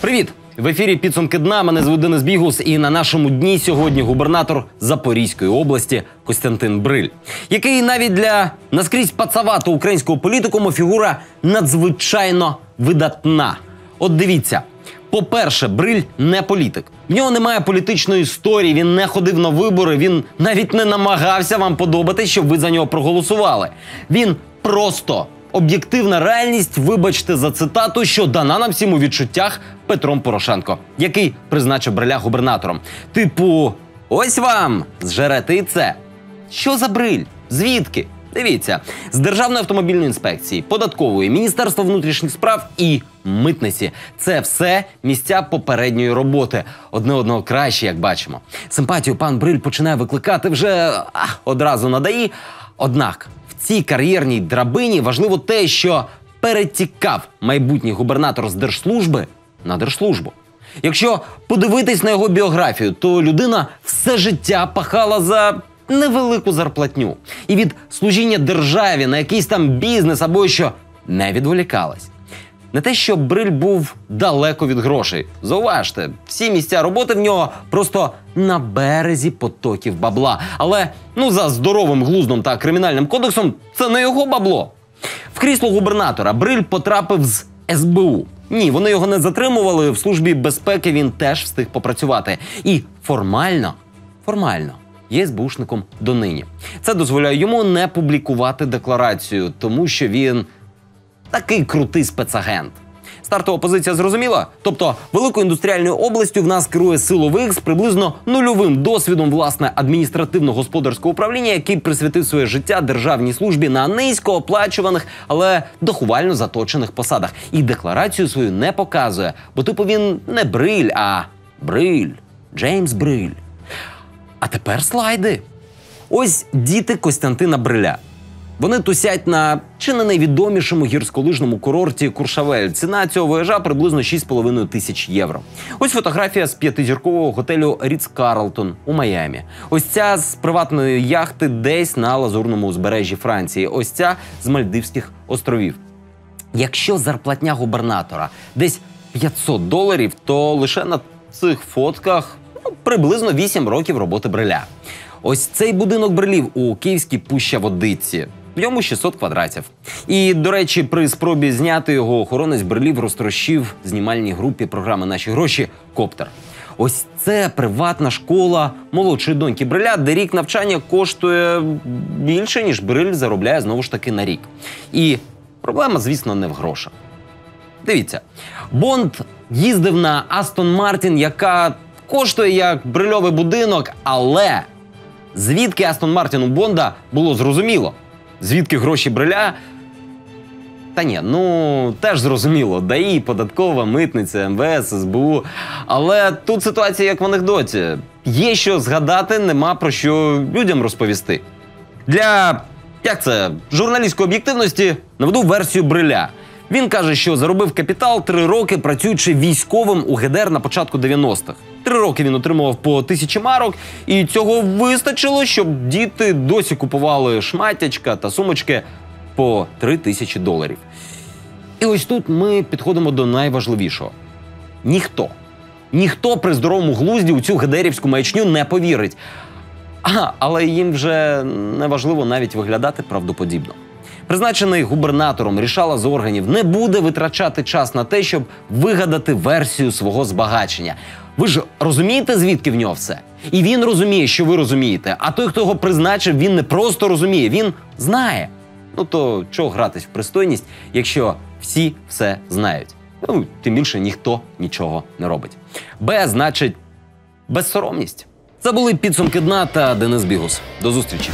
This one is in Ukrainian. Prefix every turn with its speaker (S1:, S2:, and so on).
S1: Привіт! В ефірі підсумки дна. Мене звуть Денис Бігус. І на нашому дні сьогодні губернатор Запорізької області Костянтин Бриль, який навіть для наскрізь пацаватого українського політикуму фігура надзвичайно видатна. От дивіться. По-перше, Бриль не політик. В нього немає політичної історії, він не ходив на вибори, він навіть не намагався вам подобати, щоб ви за нього проголосували. Він просто об'єктивна реальність, вибачте за цитату, що дана нам всім у відчуттях Петром Порошенко, який призначив Бриля губернатором. Типу, ось вам зжерете і це. Що за бриль? Звідки? Дивіться, з Державної автомобільної інспекції, податкової, Міністерства внутрішніх справ і митниці. Це все місця попередньої роботи. Одне одного краще, як бачимо. Симпатію пан Бриль починає викликати вже а, одразу надаї. Однак цій кар'єрній драбині важливо те, що перетікав майбутній губернатор з держслужби на держслужбу. Якщо подивитись на його біографію, то людина все життя пахала за невелику зарплатню і від служіння державі на якийсь там бізнес або що не відволікалась. Не те, що Бриль був далеко від грошей. Зауважте, всі місця роботи в нього просто на березі потоків бабла. Але ну за здоровим глуздом та кримінальним кодексом це не його бабло. В крісло губернатора Бриль потрапив з СБУ. Ні, вони його не затримували. В службі безпеки він теж встиг попрацювати. І формально, формально є СБУшником донині. Це дозволяє йому не публікувати декларацію, тому що він такий крутий спецагент. Стартова позиція зрозуміла? Тобто великою індустріальною областю в нас керує силовик з приблизно нульовим досвідом власне адміністративно-господарського управління, який присвятив своє життя державній службі на низькооплачуваних, але дохувально заточених посадах. І декларацію свою не показує, бо типу він не бриль, а бриль. Джеймс Бриль. А тепер слайди. Ось діти Костянтина Бриля. Вони тусять на чи не найвідомішому гірськолижному курорті Куршавель. Ціна цього вояжа приблизно 6,5 тисяч євро. Ось фотографія з п'ятизіркового готелю Ріц Карлтон у Майамі. Ось ця з приватної яхти десь на лазурному узбережжі Франції. Ось ця з Мальдивських островів. Якщо зарплатня губернатора десь 500 доларів, то лише на цих фотках ну, приблизно 8 років роботи бриля. Ось цей будинок брилів у Київській Пуща Водиці. В ньому 600 квадратів. І, до речі, при спробі зняти його охоронець брилів розтрощив знімальній групі програми Наші гроші коптер. Ось це приватна школа молодшої доньки Бриля, де рік навчання коштує більше, ніж Бриль заробляє знову ж таки на рік. І проблема, звісно, не в грошах. Дивіться, Бонд їздив на Астон Мартін, яка коштує як брильовий будинок, але звідки Астон Мартін у Бонда було зрозуміло. Звідки гроші бриля? Та ні, ну теж зрозуміло. ДАІ, податкова, митниця, МВС, СБУ. Але тут ситуація як в анекдоті. Є що згадати, нема про що людям розповісти. Для як це журналістської об'єктивності наведу версію бриля. Він каже, що заробив капітал три роки, працюючи військовим у ГДР на початку 90-х. Три роки він отримував по тисячі марок, і цього вистачило, щоб діти досі купували шматячка та сумочки по три тисячі доларів. І ось тут ми підходимо до найважливішого: ніхто, ніхто при здоровому глузді у цю гедерівську маячню не повірить. А, але їм вже не важливо навіть виглядати правдоподібно. Призначений губернатором рішала з органів не буде витрачати час на те, щоб вигадати версію свого збагачення. Ви ж розумієте, звідки в нього все? І він розуміє, що ви розумієте. А той, хто його призначив, він не просто розуміє, він знає. Ну то чого гратись в пристойність, якщо всі все знають? Ну тим більше ніхто нічого не робить. Б значить безсоромність. Це були підсумки дна та Денис Бігус. До зустрічі.